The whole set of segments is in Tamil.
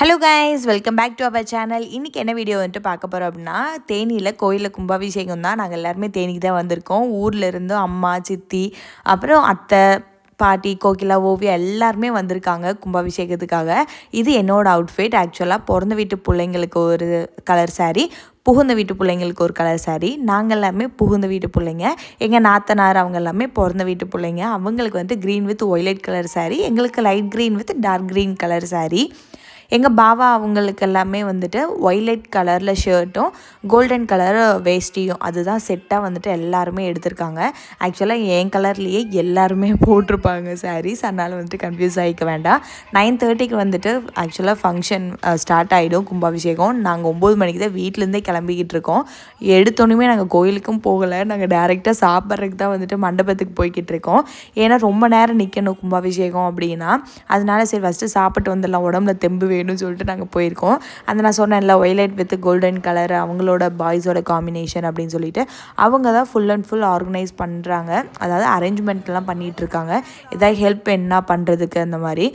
Hello guys welcome back to our channel இன்றைக்கி என்ன வீடியோ வந்துட்டு பார்க்க போகிறோம் அப்படின்னா தேனியில் கோயிலில் கும்பாபிஷேகம் தான். நாங்கள் எல்லாருமே தேனிக்கு தான் வந்திருக்கோம். ஊரில் இருந்து அம்மா சித்தி அப்புறம் அத்தை பாட்டி கோகிலா ஓவியா எல்லாருமே வந்திருக்காங்க கும்பாபிஷேகத்துக்காக. இது என்னோட அவுட்ஃபிட் ஆக்சுவலாக பிறந்த வீட்டு பிள்ளைங்களுக்கு ஒரு கலர் சாரீ புகுந்த வீட்டு பிள்ளைங்களுக்கு ஒரு கலர் saree. நாங்கள் எல்லாமே புகுந்த வீட்டு பிள்ளைங்க. எங்கள் நாத்தனார் அவங்க எல்லாமே பிறந்த வீட்டு பிள்ளைங்க. அவங்களுக்கு வந்து green with white colour saree. எங்களுக்கு light green with dark green colour saree எங்கள் பாவா அவங்களுக்கு எல்லாமே வந்துட்டு ஒய்லைட் கலரில் ஷர்ட்டும் கோல்டன் கலர் வேஷ்டியும் அதுதான் செட்டாக வந்துட்டு எல்லாருமே எடுத்திருக்காங்க. ஆக்சுவலாக என் கலர்லேயே எல்லாருமே போட்டிருப்பாங்க சாரீஸ் அதனால் வந்துட்டு கன்ஃபியூஸ் ஆகிக்க வேண்டாம். நைன் தேர்ட்டிக்கு வந்துட்டு ஆக்சுவலாக ஃபங்க்ஷன் ஸ்டார்ட் ஆகிடும் கும்பாபிஷேகம். நாங்கள் ஒம்பது மணிக்கு தான் வீட்டிலேருந்தே கிளம்பிக்கிட்டு இருக்கோம். எடுத்தோன்னுமே நாங்கள் கோயிலுக்கும் போகலை. நாங்கள் டேரெக்டாக சாப்பிட்றதுக்கு தான் வந்துட்டு மண்டபத்துக்கு போய்கிட்டு இருக்கோம். ஏன்னா ரொம்ப நேரம் நிற்கணும் கும்பாபிஷேகம் அப்படின்னா. அதனால சரி ஃபஸ்ட்டு சாப்பிட்டு வந்துடலாம். உடம்புல தெம்பு வேணும்னு சொல்லிட்டு நாங்கள் போயிருக்கோம். அந்த நான் சொன்னேன்ல ஒய்லைட் வித் கோல்டன் கலர் அவங்களோட பாய்ஸோட காம்பினேஷன் அப்படின்னு சொல்லிட்டு. அவங்க தான் ஃபுல் அண்ட் ஃபுல் ஆர்கனைஸ் பண்ணுறாங்க அதாவது அரேஞ்ச்மெண்ட்லாம் பண்ணிகிட்ருக்காங்க ஏதாவது ஹெல்ப் என்ன பண்ணுறதுக்கு அந்த மாதிரி.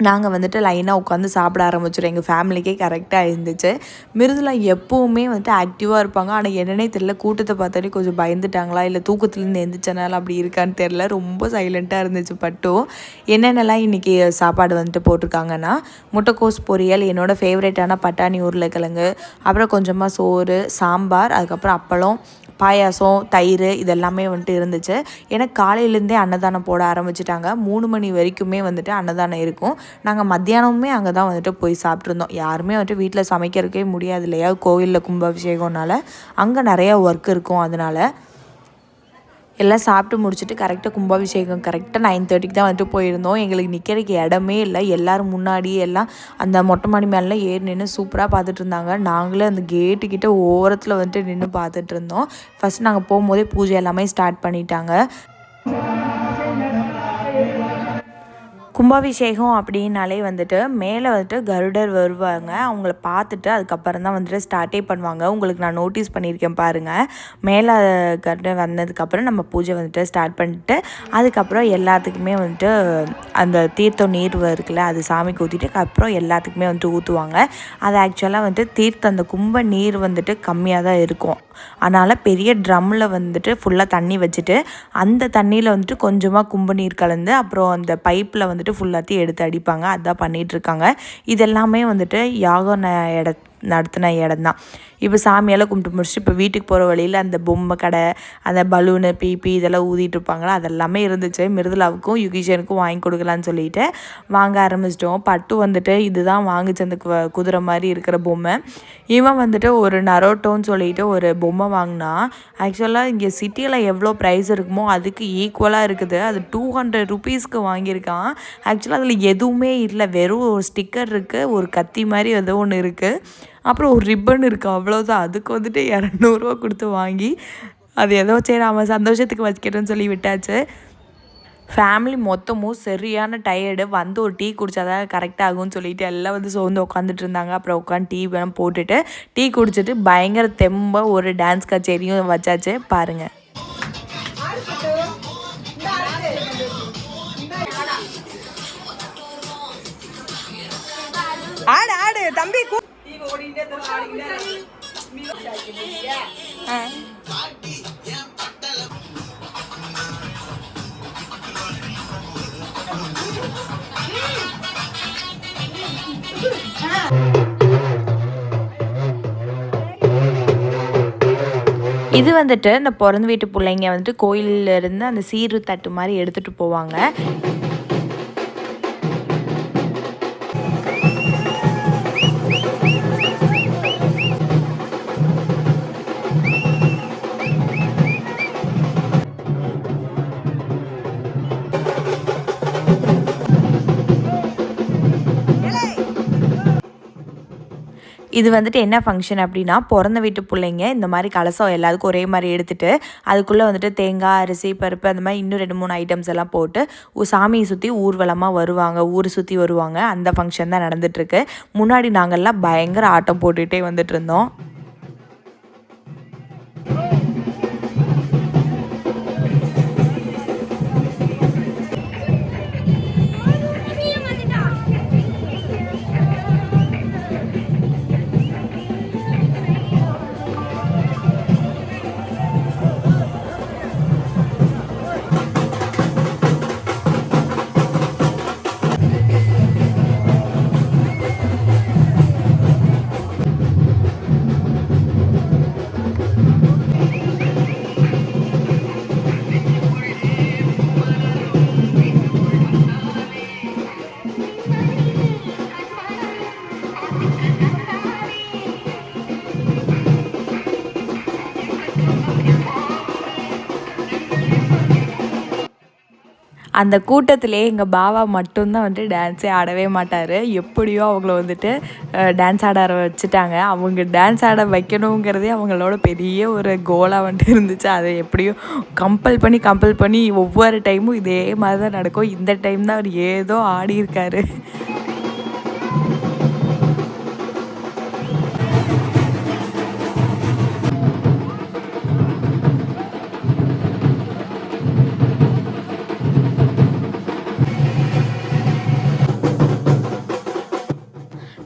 நாங்கள் வந்துட்டு லைனாக உட்காந்து சாப்பிட ஆரம்பிச்சிடும் எங்கள் ஃபேமிலிக்கே கரெக்டாக இருந்துச்சு. மிருதுலாம் எப்போவுமே வந்துட்டு ஆக்டிவாக இருப்பாங்க. ஆனால் என்னன்னே தெரியல. கூட்டத்தை பார்த்தாலே கொஞ்சம் பயந்துட்டாங்களா? இல்லை தூக்கத்துலேருந்து எந்திரிச்சனால அப்படி இருக்கான்னு தெரில ரொம்ப சைலண்ட்டாக இருந்துச்சு பட்டும் என்னென்னலாம் இன்றைக்கி சாப்பாடு வந்துட்டு போட்டிருக்காங்கன்னா முட்டைக்கோஸ் பொரியல் என்னோடய ஃபேவரேட்டான பட்டாணி உருளைக்கிழங்கு அப்புறம் கொஞ்சமாக சோறு சாம்பார் அதுக்கப்புறம் அப்பளம் பாயாசம் தயிர் இதெல்லாமே வந்துட்டு இருந்துச்சு. ஏன்னா காலையிலேருந்தே அன்னதானம் போட ஆரம்பிச்சிட்டாங்க. மூணு மணி வரைக்குமே வந்துட்டு அன்னதானம் இருக்கும். நாங்கள் மத்தியானமுமே அங்கே தான் வந்துட்டு போய் சாப்பிட்ருந்தோம் யாருமே வந்துட்டு வீட்டில் சமைக்கிறதுக்கே முடியாது இல்லையா? கோவிலில் கும்பாபிஷேகம்னால அங்கே நிறையா ஒர்க் இருக்கும். அதனால எல்லாம் சாப்பிட்டு முடிச்சுட்டு கரெக்டாக கும்பாபிஷேகம் கரெக்டாக நைன் தேர்ட்டிக்கு தான் வந்துட்டு போயிருந்தோம். எங்களுக்கு நிற்கிறதுக்கு இடமே இல்லை. எல்லோரும் முன்னாடியே எல்லாம் அந்த மொட்டை மாடி மேலாம் ஏறி நின்று சூப்பராக பார்த்துட்டு இருந்தாங்க. நாங்களே அந்த கேட்டுக்கிட்ட ஓரத்தில் வந்துட்டு நின்று பார்த்துட்டு இருந்தோம். ஃபஸ்ட் நாங்கள் போகும்போதே பூஜை எல்லாமே ஸ்டார்ட் பண்ணிட்டாங்க. கும்பாபிஷேகம் அப்படின்னாலே வந்துட்டு மேலே வந்துட்டு கருடர் வருவாங்க. அவங்கள பார்த்துட்டு அதுக்கப்புறம் தான் வந்துட்டு ஸ்டார்ட்டே பண்ணுவாங்க. உங்களுக்கு நான் நோட்டீஸ் பண்ணியிருக்கேன் பாருங்கள் மேலே கருடர் வந்ததுக்கப்புறம் நம்ம பூஜை வந்துட்டு ஸ்டார்ட் பண்ணிட்டு அதுக்கப்புறம் எல்லாத்துக்குமே வந்துட்டு அந்த தீர்த்தம் நீர் இருக்குல்ல அது சாமிக்கு ஊற்றிட்டு அப்புறம் எல்லாத்துக்குமே வந்துட்டு ஊற்றுவாங்க அது ஆக்சுவலாக வந்துட்டு தீர்த்தம் அந்த கும்ப நீர் வந்துட்டு கம்மியாக தான் இருக்கும். அதனால் பெரிய ட்ரம்மில் வந்துட்டு ஃபுல்லாக தண்ணி வச்சுட்டு அந்த தண்ணியில் வந்துட்டு கொஞ்சமாக கும்ப நீர் கலந்து அப்புறம் அந்த பைப்பில் வந்துட்டு ஃபுல்லாத்தையும் எடுத்து அடிப்பாங்க. அதான் பண்ணிகிட்ருக்காங்க இதெல்லாமே வந்துட்டு யாகம் ந- இட நடத்தின இடம் தான். இப்போ சாமியெல்லாம் கும்பிட்டு முடிச்சுட்டு இப்போ வீட்டுக்கு போகிற வழியில் அந்த பொம்மை கடை அந்த பலூனு பிபி இதெல்லாம் ஊதிட்டு இருப்பாங்களா? அதெல்லாமே இருந்துச்சு. மிருதுலாவுக்கும் யுகிஷனுக்கும் வாங்கி கொடுக்கலான்னு சொல்லிட்டு வாங்க ஆரம்பிச்சிட்டோம். பட்டு வந்துட்டு இதுதான் வாங்கிச்சு அந்த கு- குதிரை மாதிரி இருக்கிற பொம்மை. இவன் வந்துட்டு ஒரு நரோட்டோன்னு சொல்லிட்டு ஒரு பொம்மை வாங்கினா ஆக்சுவலாக இங்கே சிட்டியில் எவ்வளோ ப்ரைஸ் இருக்குமோ அதுக்கு ஈக்குவலாக இருக்குது. அது டூ ஹண்ட்ரட் ருபீஸ்க்கு வாங்கியிருக்கான். ஆக்சுவலாக அதில் எதுவுமே இல்லை. வெறும் ஒரு ஸ்டிக்கர் இருக்குது ஒரு கத்தி மாதிரி ஏதோ ஒன்று இருக்குது அப்புறம் ஒரு ரிப்பன் இருக்குது அவ்வளோதான் அதுக்கு வந்துட்டு இரநூறுவா கொடுத்து வாங்கி அது ஏதோ சரி அவன் சந்தோஷத்துக்கு வச்சுக்கிறேன்னு சொல்லி விட்டாச்சு. ஃபேமிலி மொத்தமும் சரியான டயர்டு வந்து ஒரு டீ குடித்தாதான் கரெக்டாக ஆகும்னு சொல்லிட்டு எல்லாம் வந்து சோர்ந்து உட்காந்துட்டு இருந்தாங்க. அப்புறம் உட்காந்து டீ வேணும் போட்டுட்டு டீ குடிச்சிட்டு பயங்கர தெம்பாக ஒரு டான்ஸ் கச்சேரியும் வச்சாச்சு. பாருங்கள் ஆடு ஆடு தம்பி கூ- இது வந்துட்டு இந்த பிறந்த வீட்டு பிள்ளைங்க வந்துட்டு கோயில்ல இருந்து அந்த சீரு தட்டு மாதிரி எடுத்துகிட்டு போவாங்க. இது வந்துட்டு என்ன ஃபங்க்ஷன் அப்படின்னா பிறந்த வீட்டு பிள்ளைங்க இந்த மாதிரி கலசம் எல்லாத்துக்கும் ஒரே மாதிரி எடுத்துட்டு அதுக்குள்ளே வந்துட்டு தேங்காய் அரிசி பருப்பு அந்த மாதிரி இன்னும் ரெண்டு மூணு ஐட்டம்ஸ் எல்லாம் போட்டு சாமியை சுற்றி ஊர்வலமாக வருவாங்க ஊர் சுற்றி வருவாங்க. அந்த ஃபங்க்ஷன் தான் நடந்துட்டுருக்கு முன்னாடி நாங்கள்லாம் பயங்கர ஆட்டம் போட்டுகிட்டே வந்துட்டு இருந்தோம். அந்த கூட்டத்திலே எங்கள் பாவா மட்டும்தான் வந்துட்டு டான்ஸே ஆடவே மாட்டார். எப்படியோ அவங்கள வந்துட்டு டான்ஸ் ஆட வச்சுட்டாங்க. அவங்க டான்ஸ் ஆட வைக்கணுங்கிறதே அவங்களோட பெரிய ஒரு கோலாக வந்துட்டு இருந்துச்சு. அதை எப்படியோ கம்பல் பண்ணி கம்பல் பண்ணி ஒவ்வொரு டைமும் இதே மாதிரி தான் நடக்கும். இந்த டைம் தான் அவர் ஏதோ ஆடி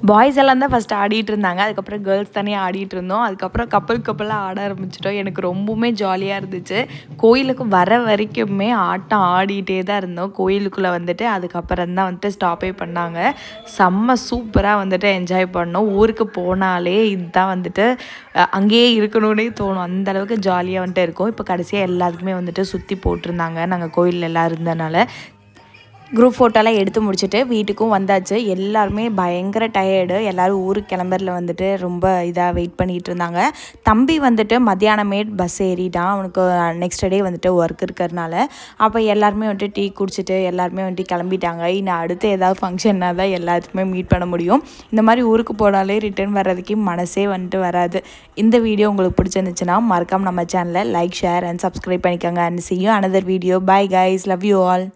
பாய்ஸ் எல்லாம் தான் ஃபஸ்ட்டு ஆடிட்டு இருந்தாங்க. அதுக்கப்புறம் கேர்ள்ஸ் தனியாக ஆடிட்டு இருந்தோம். அதுக்கப்புறம் கப்பல் கப்பலாக ஆட ஆரம்பிச்சிட்டோம். எனக்கு ரொம்பவுமே ஜாலியாக இருந்துச்சு. கோயிலுக்கு வர வரைக்குமே ஆட்டம் ஆடிட்டே தான் இருந்தோம். கோயிலுக்குள்ளே வந்துட்டு அதுக்கப்புறம் தான் வந்துட்டு ஸ்டாப்பே பண்ணாங்க. செம்ம சூப்பராக வந்துட்டு என்ஜாய் பண்ணோம். ஊருக்கு போனாலே இதுதான் வந்துட்டு அங்கேயே இருக்கணும்னே தோணும். அந்த அளவுக்கு ஜாலியாக வந்துட்டு இருக்கும். இப்போ கடைசியாக எல்லாத்துக்குமே வந்துட்டு சுற்றி போட்டிருந்தாங்க. நாங்கள் கோயிலில் எல்லாம் இருந்தனால. குரூப் ஃபோட்டோலாம் எடுத்து முடிச்சுட்டு வீட்டுக்கும் வந்தாச்சு. எல்லாருமே பயங்கர டயர்டு எல்லோரும் ஊருக்கு கிளம்புறதுல வந்துட்டு ரொம்ப இதாக வெயிட் பண்ணிகிட்டு இருந்தாங்க. தம்பி வந்துட்டு மத்தியானமே பஸ் ஏறிட்டான். அவனுக்கு நெக்ஸ்ட் டே வந்துட்டு ஒர்க் இருக்கிறதுனால. அப்போ எல்லாருமே வந்துட்டு டீ குடிச்சிட்டு எல்லாருமே வந்துட்டு கிளம்பிட்டாங்க. இன்னும் அடுத்து ஏதாவது ஃபங்க்ஷன்னா தான் எல்லாத்துக்குமே மீட் பண்ண முடியும். இந்த மாதிரி ஊருக்கு போனாலே ரிட்டர்ன் வர்றதுக்கு மனசே வந்துட்டு வராது. இந்த வீடியோ உங்களுக்கு பிடிச்சிருந்துச்சுன்னா மறக்காமல் நம்ம சேனலை லைக் ஷேர் அண்ட் சப்ஸ்கிரைப் பண்ணிக்கோங்க. And see another video bye guys love you all